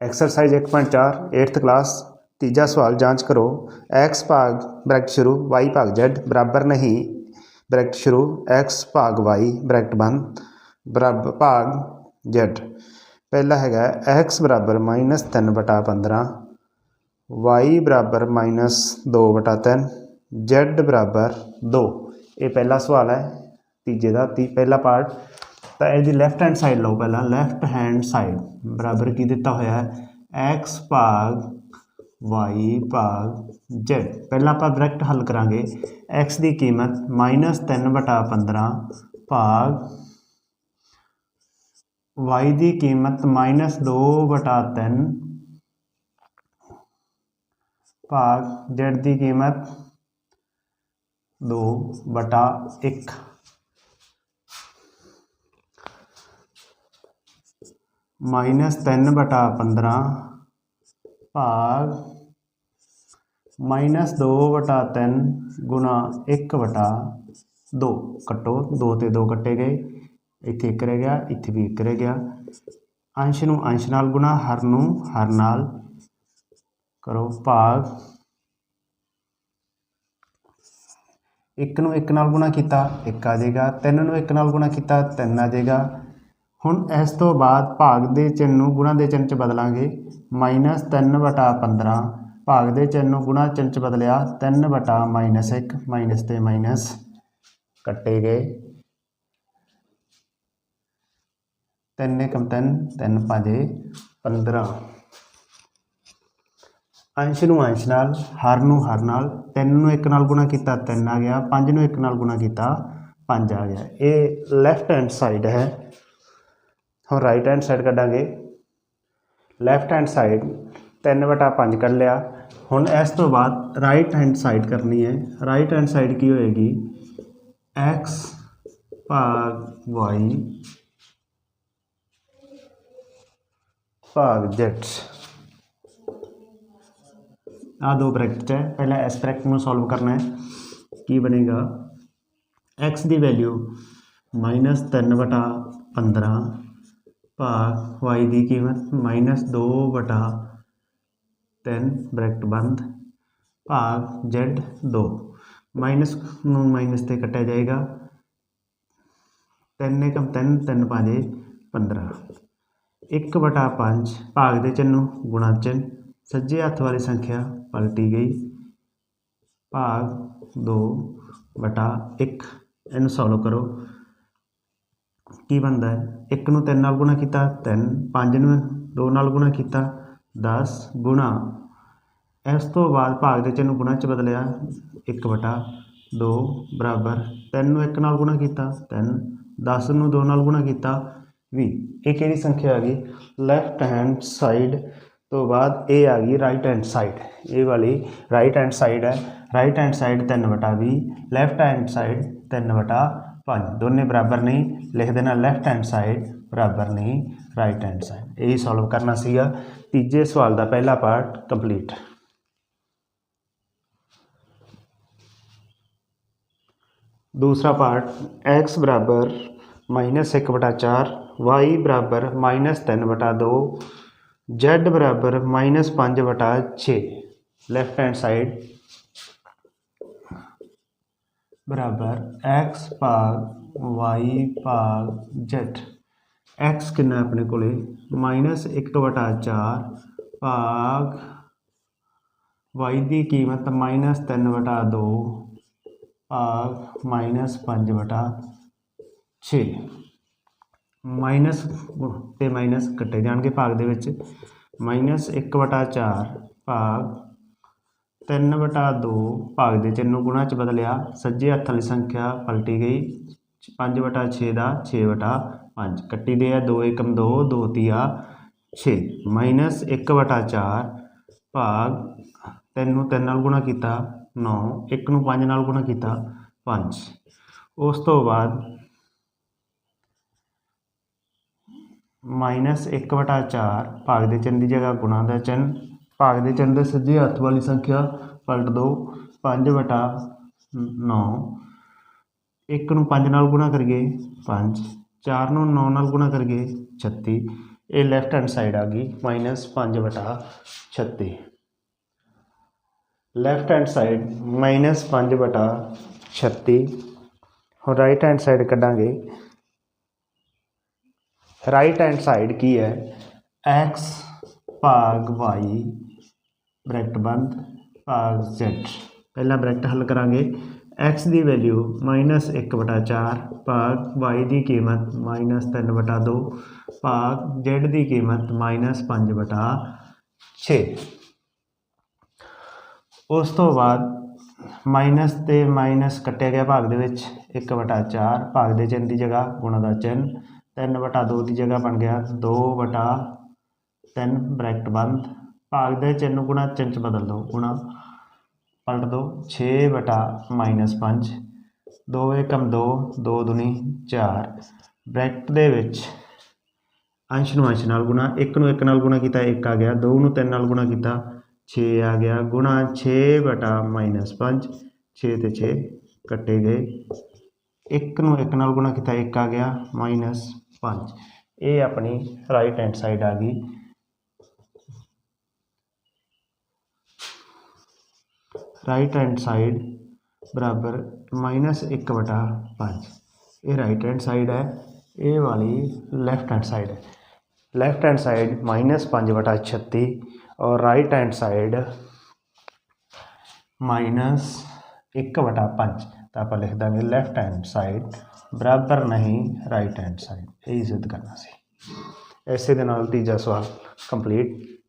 Exercise 1.4 8th class ਤੀਜਾ ਸਵਾਲ ਜਾਂਚ ਕਰੋ x ਭਾਗ ਬ੍ਰੈਕਟ ਸ਼ੁਰੂ y ਭਾਗ z ਬਰਾਬਰ ਨਹੀਂ ਬ੍ਰੈਕਟ ਸ਼ੁਰੂ x ਭਾਗ y ਬ੍ਰੈਕਟ ਬੰਦ ਬਰਾਬਰ ਭਾਗ z ਪਹਿਲਾ ਹੈਗਾ x ਬਰਾਬਰ ਮਾਈਨਸ ਤਿੰਨ ਬਟਾ 15 y ਬਰਾਬਰ ਮਾਈਨਸ ਦੋ ਬਟਾ ਤਿੰਨ z ਬਰਾਬਰ ਦੋ ਇਹ ਪਹਿਲਾ ਸਵਾਲ ਹੈ ਤੀਜੇ ਦਾ ਤੀ ਪਹਿਲਾ ਪਾਰਟ ਤਾਂ ਇਹਦੀ ਲੈਫਟ ਹੈਂਡ ਸਾਈਡ ਲਓ ਪਹਿਲਾਂ ਲੈਫਟ ਹੈਂਡ ਸਾਈਡ ਬਰਾਬਰ ਕੀ ਦਿੱਤਾ ਹੋਇਆ ਹੈ? X ਭਾਗ y ਭਾਗ z ਪਹਿਲਾਂ ਆਪਾਂ ਡਾਇਰੈਕਟ ਹੱਲ ਕਰਾਂਗੇ। X ਦੀ ਕੀਮਤ -3 ਬਟਾ 15 ਭਾਗ y ਦੀ ਕੀਮਤ -2 ਬਟਾ 3 ਭਾਗ z ਦੀ ਕੀਮਤ 2 ਬਟਾ 1 ਮਾਈਨਸ ਤਿੰਨ ਬਟਾ 15 ਭਾਗ ਮਾਈਨਸ ਦੋ ਬਟਾ 3 ਗੁਣਾ 1 ਬਟਾ 2 ਕੱਟੋ 2 ਤੇ 2 ਕੱਟੇ ਗਏ। ਇੱਥੇ ਇੱਕ ਰਹਿ ਗਿਆ, ਇੱਥੇ ਵੀ ਇੱਕ ਰਹਿ ਗਿਆ। ਅੰਸ਼ ਨੂੰ ਅੰਸ਼ ਨਾਲ ਗੁਣਾ, ਹਰ ਨੂੰ ਹਰ ਨਾਲ ਕਰੋ ਭਾਗ। ਇੱਕ ਨੂੰ ਇੱਕ ਨਾਲ ਗੁਣਾ ਕੀਤਾ, ਇੱਕ ਆ ਜਾਏਗਾ। ਤਿੰਨ ਨੂੰ ਇੱਕ ਨਾਲ ਗੁਣਾ ਕੀਤਾ, ਤਿੰਨ ਆ ਜਾਏਗਾ। ਹੁਣ ਇਸ ਤੋਂ ਬਾਅਦ ਭਾਗ ਦੇ ਚਿੰਨ੍ਹ ਨੂੰ ਗੁਣਾ ਦੇ ਚਿੰਨ੍ਹ 'ਚ ਬਦਲਾਂਗੇ। ਮਾਈਨਸ ਤਿੰਨ ਬਟਾ 15 ਭਾਗ ਦੇ ਚਿੰਨ੍ਹ ਨੂੰ ਗੁਣਾ ਚਿੰਨ੍ਹ 'ਚ ਬਦਲਿਆ, ਤਿੰਨ ਬਟਾ ਮਾਈਨਸ ਇੱਕ, ਮਾਈਨਸ ਤੇ ਮਾਈਨਸ। ਕੱਟੇ ਗਏ। ਤਿੰਨ ਏਕਮ ਤਿੰਨ ਤਿੰਨ ਪਾਜੇ 15 ਅੰਸ਼ ਨੂੰ ਅੰਸ਼ ਨਾਲ, ਹਰ ਨੂੰ ਹਰ ਨਾਲ, ਤਿੰਨ ਨੂੰ ਇੱਕ ਨਾਲ ਗੁਣਾ ਕੀਤਾ, ਤਿੰਨ ਆ ਗਿਆ, ਪੰਜ ਨੂੰ ਇੱਕ ਨਾਲ ਗੁਣਾ ਕੀਤਾ, ਪੰਜ ਆ ਗਿਆ। ਇਹ ਲੈਫਟ ਹੈਂਡ ਸਾਈਡ ਹੈ। ਹੁਣ ਰਾਈਟ ਹੈਂਡ ਸਾਈਡ ਕੱਢਾਂਗੇ ਲੈਫਟ ਹੈਂਡ ਸਾਈਡ 3 ਵਟਾ 5 ਕੱਢ ਲਿਆ ਹੁਣ ਇਸ ਤੋਂ ਬਾਅਦ ਰਾਈਟ ਹੈਂਡ ਸਾਈਡ ਕਰਨੀ ਹੈ ਰਾਈਟ ਹੈਂਡ ਸਾਈਡ ਕੀ ਹੋਏਗੀ x ਭਾਗ y ਭਾਗ z ਆ ਦੋ ਬ੍ਰੈਕਟ ਹੈ ਪਹਿਲਾਂ ਇਸ ਬ੍ਰੈਕਟ ਨੂੰ ਸੋਲਵ ਕਰਨਾ ਹੈ ਕੀ ਬਣੇਗਾ x ਦੀ ਵੈਲਿਊ ਮਾਈਨਸ ਤਿੰਨ ਵਟਾ 15 ਭਾਗ y ਦੀ ਕੀਮਤ ਮਾਈਨਸ ਦੋ ਵਟਾ ਤਿੰਨ ਬ੍ਰੈਕਟ ਬੰਦ ਭਾਗ z ਦੋ। ਮਾਈਨਸ ਨੂੰ ਮਾਈਨਸ ਤੇ ਕੱਟਿਆ ਜਾਏਗਾ। ਤਿੰਨ ਏਕਮ ਤਿੰਨ ਤਿੰਨ ਪਾਜੇ 15 ਇੱਕ ਵਟਾ 5 ਭਾਗ ਦੇ ਚਿੰਨ੍ਹ ਨੂੰ ਗੁਣਾ ਚਿੰਨ੍ਹ। ਸੱਜੇ ਹੱਥ ਵਾਲੀ ਸੰਖਿਆ ਪਲਟੀ ਗਈ। ਭਾਗ 2 ਵਟਾ 1 ਇਹਨੂੰ ਸੋਲਵ ਕਰੋ। ਕੀ ਬਣਦਾ ਹੈ? 1 ਨੂੰ 3 ਨਾਲ ਗੁਣਾ ਕੀਤਾ 3 5 ਨੂੰ 2 ਨਾਲ ਗੁਣਾ ਕੀਤਾ 10 ਗੁਣਾ। ਇਸ ਤੋਂ ਬਾਅਦ ਭਾਗ ਦੇ ਚਿੰਨ੍ਹ ਨੂੰ ਗੁਣਾ ਚ ਬਦਲਿਆ 1 ਵਟਾ 2 ਬਰਾਬਰ 3 ਨੂੰ 1 ਨਾਲ ਗੁਣਾ ਕੀਤਾ 3 10 ਨੂੰ 2 ਨਾਲ ਗੁਣਾ ਕੀਤਾ 20 ਇਹ ਕਿਹੜੀ ਸੰਖਿਆ ਆ ਗਈ? ਲੈਫਟ ਹੈਂਡ ਸਾਈਡ ਤੋਂ ਬਾਅਦ ਇਹ ਆ ਗਈ ਰਾਈਟ ਹੈਂਡ ਸਾਈਡ ਇਹ ਵਾਲੀ ਰਾਈਟ ਹੈਂਡ ਸਾਈਡ ਹੈ। ਰਾਈਟ ਹੈਂਡ ਸਾਈਡ 3 ਵਟਾ 20 ਲੈਫਟ ਹੈਂਡ ਸਾਈਡ 3 ਵਟਾ 5 ਦੋਨੇ ਬਰਾਬਰ ਨਹੀਂ ਲਿਖ ਦੇਣਾ ਲੈਫਟ ਹੈਂਡ ਸਾਈਡ ਬਰਾਬਰ ਨਹੀਂ ਰਾਈਟ ਹੈਂਡ ਸਾਈਡ ਇਹ ਸੋਲਵ ਕਰਨਾ ਸੀਗਾ ਤੀਜੇ ਸਵਾਲ ਦਾ ਪਹਿਲਾ ਪਾਰਟ ਕੰਪਲੀਟ ਦੂਸਰਾ ਪਾਰਟ x ਬਰਾਬਰ ਮਾਈਨਸ ਇੱਕ ਬਟਾ ਚਾਰ y ਬਰਾਬਰ ਮਾਈਨਸ ਤਿੰਨ ਬਟਾ ਦੋ z ਬਰਾਬਰ ਮਾਈਨਸ ਪੰਜ ਬਟਾ ਛੇ ਲੈਫਟ ਹੈਂਡ ਸਾਈਡ ਬਰਾਬਰ x ਭਾਗ y ਭਾਗ z x ਕਿੰਨਾ ਆਪਣੇ ਕੋਲੇ? ਮਾਈਨਸ ਇੱਕ ਬਟਾ ਚਾਰ ਭਾਗ y ਦੀ ਕੀਮਤ ਮਾਈਨਸ ਤਿੰਨ ਬਟਾ ਦੋ ਭਾਗ ਮਾਈਨਸ ਪੰਜ ਬਟਾ ਛੇ। ਮਾਈਨਸ ਤੇ ਮਾਈਨਸ ਕੱਟੇ ਜਾਣਗੇ ਭਾਗ ਦੇ ਵਿੱਚ। ਮਾਈਨਸ ਇੱਕ ਵਟਾ ਚਾਰ ਭਾਗ ਤਿੰਨ ਵਟਾ ਦੋ ਭਾਗ ਦੇ ਚਿੰਨ੍ਹ ਨੂੰ ਗੁਣਾ ਚ ਬਦਲਿਆ, ਸੱਜੇ ਹੱਥ ਵਾਲੀ ਸੰਖਿਆ ਪਲਟੀ ਗਈ, ਪੰਜ ਵਟਾ ਛੇ ਦਾ ਛੇ ਵਟਾ ਪੰਜ, ਕੱਟੀ ਦੇ ਆ ਦੋ ਏਕਮ ਦੋ ਦੋ ਤੀਆ, ਛੇ, ਮਾਈਨਸ ਇੱਕ ਵਟਾ ਚਾਰ ਭਾਗ ਤਿੰਨ ਨੂੰ ਤਿੰਨ ਨਾਲ ਗੁਣਾ ਕੀਤਾ 9 ਇੱਕ ਨੂੰ 5 ਨਾਲ ਗੁਣਾ ਕੀਤਾ 5 ਉਸ ਤੋਂ ਬਾਅਦ ਮਾਈਨਸ ਇੱਕ ਵਟਾ ਚਾਰ ਭਾਗ ਦੇ ਚਿੰਨ੍ਹ ਦੀ ਜਗ੍ਹਾ ਗੁਣਾ ਦਾ ਚਿੰਨ੍ਹ ਭਾਗ ਦੇ ਚਿੰਨ੍ਹ ਦੇ ਸੱਜੇ ਹੱਥ ਵਾਲੀ ਸੰਖਿਆ ਪਲਟ ਦਿਓ ਪੰਜ ਵਟਾ ਨੌ। ਇੱਕ ਨੂੰ ਪੰਜ ਨਾਲ ਗੁਣਾ ਕਰੀਏ 5 4 ਨੂੰ ਨੌ ਨਾਲ ਗੁਣਾ ਕਰੀਏ 36 ਇਹ ਲੈਫਟ ਹੈਂਡ ਸਾਈਡ ਆ ਗਈ ਮਾਈਨਸ 5 ਵਟਾ 36 ਲੈਫਟ ਹੈਂਡ ਸਾਈਡ ਮਾਈਨਸ 5 ਵਟਾ 36 ਹੁਣ ਰਾਈਟ ਹੈਂਡ ਸਾਈਡ ਕੱਢਾਂਗੇ। ਰਾਈਟ ਹੈਂਡ ਸਾਈਡ ਕੀ ਹੈ? x ਭਾਗ y ਬ੍ਰੈਕਟ ਬੰਦ, ਭਾਗ z ਪਹਿਲਾਂ ਬ੍ਰੈਕਟ ਹੱਲ ਕਰਾਂਗੇ। X ਦੀ ਵੈਲਿਊ -1/4 ਭਾਗ y ਦੀ ਕੀਮਤ -3/2 ਭਾਗ z ਦੀ ਕੀਮਤ -5/6 ਉਸ ਤੋਂ ਬਾਅਦ ਮਾਈਨਸ ਤੇ ਮਾਈਨਸ ਕੱਟਿਆ ਗਿਆ ਭਾਗ ਦੇ ਵਿੱਚ। 1/4 ਭਾਗ ਦੇ ਚਿੰਨ੍ਹ ਦੀ ਜਗ੍ਹਾ ਗੁਣਾ ਦਾ ਚਿੰਨ੍ਹ। 3/2 ਦੀ ਜਗ੍ਹਾ ਬਣ ਗਿਆ 2/3 ਬ੍ਰੈਕਟ ਬੰਦ। ਭਾਗ ਦੇ ਚਿੰਨ੍ਹ ਨੂੰ ਗੁਣਾ ਚਿੰਨ 'ਚ ਬਦਲ ਦਿਓ ਗੁਣਾ ਪਲਟ ਦਿਓ 6 ਬਟਾ ਮਾਈਨਸ 5 ਦੋ ਏਕਮ 2 2 ਦੁਨੀ 4 ਬ੍ਰੈਕਟ ਦੇ ਵਿੱਚ ਅੰਸ਼ ਨੂੰ ਅੰਸ਼ ਨਾਲ ਗੁਣਾ 1 ਨੂੰ 1 ਨਾਲ ਗੁਣਾ ਕੀਤਾ 1 ਆ ਗਿਆ 2 ਨੂੰ 3 ਨਾਲ ਗੁਣਾ ਕੀਤਾ 6 ਆ ਗਿਆ, ਗੁਣਾ 6 ਬਟਾ ਮਾਈਨਸ 5 6 ਤੇ 6 ਕੱਟੇ ਗਏ। 1 ਨੂੰ 1 ਨਾਲ ਗੁਣਾ ਕੀਤਾ 1 ਆ ਗਿਆ, ਮਾਈਨਸ 5 ਇਹ ਆਪਣੀ ਰਾਈਟ ਹੈਂਡ ਸਾਈਡ ਆ ਗਈ। ਰਾਈਟ ਹੈਂਡ ਸਾਈਡ ਬਰਾਬਰ -1 ਵਟਾ 5 ਇਹ ਰਾਈਟ ਹੈਂਡ ਸਾਈਡ ਹੈ, ਇਹ ਵਾਲੀ ਲੈਫਟ ਹੈਂਡ ਸਾਈਡ ਹੈ। ਲੈਫਟ ਹੈਂਡ ਸਾਈਡ -5 ਵਟਾ 36 ਔਰ ਰਾਈਟ ਹੈਂਡ ਸਾਈਡ -1 ਵਟਾ 5 ਤਾਂ ਆਪਾਂ ਲਿਖ ਦਾਂਗੇ ਲੈਫਟ ਹੈਂਡ ਸਾਈਡ ਬਰਾਬਰ ਨਹੀਂ ਰਾਈਟ ਹੈਂਡ ਸਾਈਡ ਇਹ ਸਿੱਧ ਕਰਨਾ ਸੀ। ਐਸੇ ਦੇ ਨਾਲ ਤੀਜਾ ਸਵਾਲ ਕੰਪਲੀਟ